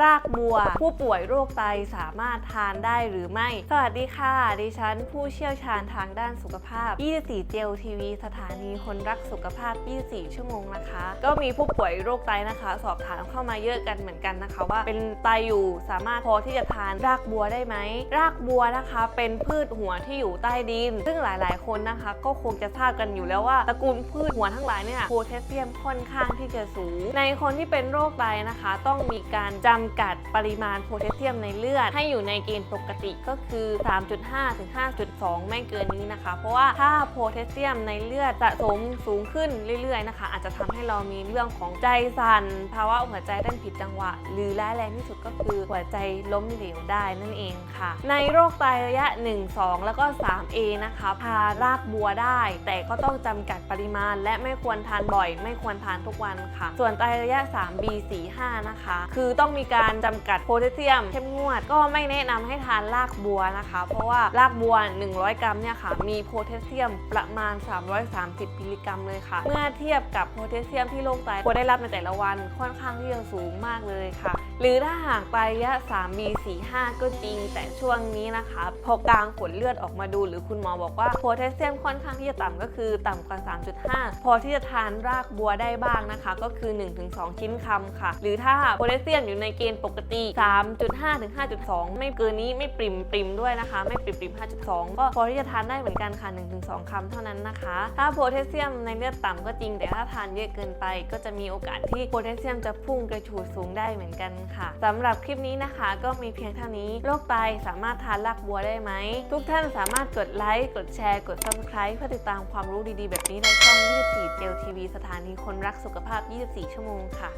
รากบัว ผู้ป่วยโรคไตสามารถทานได้หรือไม่ สวัสดีค่ะ ดิฉันผู้เชี่ยวชาญทางด้านสุขภาพ 24 เจลทีวีสถานีคนรักสุขภาพ 24 ชั่วโมงนะคะ ก็มีผู้ป่วยโรคไตนะคะ สอบถามเข้ามาเยอะกันเหมือนกันนะคะ ว่าเป็นไตอยู่สามารถพอที่จะทานรากบัวได้ไหม รากบัวนะคะ เป็นพืชหัวที่อยู่ใต้ดิน ซึ่งหลาย ๆ คนนะคะ ก็คงจะทราบกันอยู่แล้วว่าตระกูลพืชหัวทั้งหลายเนี่ยโพแทสเซียมค่อนข้างที่จะสูง ในคนที่เป็นโรคไตนะคะ ต้องมีการจำกัดปริมาณโพแทสเซียมในเลือด ให้อยู่ในเกณฑ์ปกติก็คือ 3.5 ถึง 5.2 ไม่เกินนี้นะคะ เพราะว่าถ้าโพแทสเซียมในเลือดสะสมสูงขึ้นเรื่อยๆนะคะ อาจจะทำให้เรามีเรื่องของใจสั่นภาวะหัวใจเต้นผิดจังหวะ หรือร้ายแรงที่สุดก็คือหัวใจล้มเหลวได้นั่นเองค่ะ ในโรคไตระยะ 1 2 แล้วก็ 3A นะคะพารากบัวได้ แต่ก็ต้องจำกัดปริมาณ และไม่ควรทานบ่อย ไม่ควรทานทุกวันค่ะ ส่วนไตระยะ 3B 4 5นะคะ คือต้องมีการจำกัดโพแทสเซียมเข้มงวด ก็ไม่แนะนำให้ทานรากบัวนะคะ เพราะว่ารากบัว 100 กรัมเนี่ยค่ะ มีโพแทสเซียมประมาณ 330มิลลิกรัมเลยค่ะ เมื่อเทียบกับโพแทสเซียมที่โรคไตควรได้รับในแต่ละวันค่อนข้างที่จะสูงมากเลยค่ะ หรือถ้าหากไตระยะ 3B 4 5 ก็จริง แต่ช่วงนี้นะคะ พอกลางผลเลือดออกมาดู หรือคุณหมอบอกว่าโพแทสเซียมค่อนข้างที่จะต่ำก็คือต่ำกว่า 3.5 พอที่จะทานรากบัวได้บ้างนะคะ ก็คือ 1-2 ชิ้นคำค่ะ หรือถ้าโพแทสเซียมอยู่ในเกณฑ์ปกติ 3.5ถึง5.2 ไม่เกินนี้ไม่ปริมปริมด้วยนะคะ ไม่ปริมปริม5.2 ก็พอที่จะทานได้เหมือนกันค่ะ1-2 คำเท่านั้นนะคะ ถ้าโพแทสเซียมในเลือดต่ำก็จริง แต่ถ้าทานเยอะเกินไป ก็จะมีโอกาสที่โพแทสเซียมจะพุ่งกระฉูดสูงได้เหมือนกันค่ะสำหรับคลิปนี้นะคะ ก็มีเพียงเท่านี้โรคไตสามารถทานรากบัวได้ไหม ทุกท่านสามารถกดไลค์กดแชร์ กด subscribe เพื่อติดตามความรู้ดีๆ แบบนี้ในช่อง 24 เจลทีวีสถานีคนรักสุขภาพ 24 ชั่วโมงค่ะ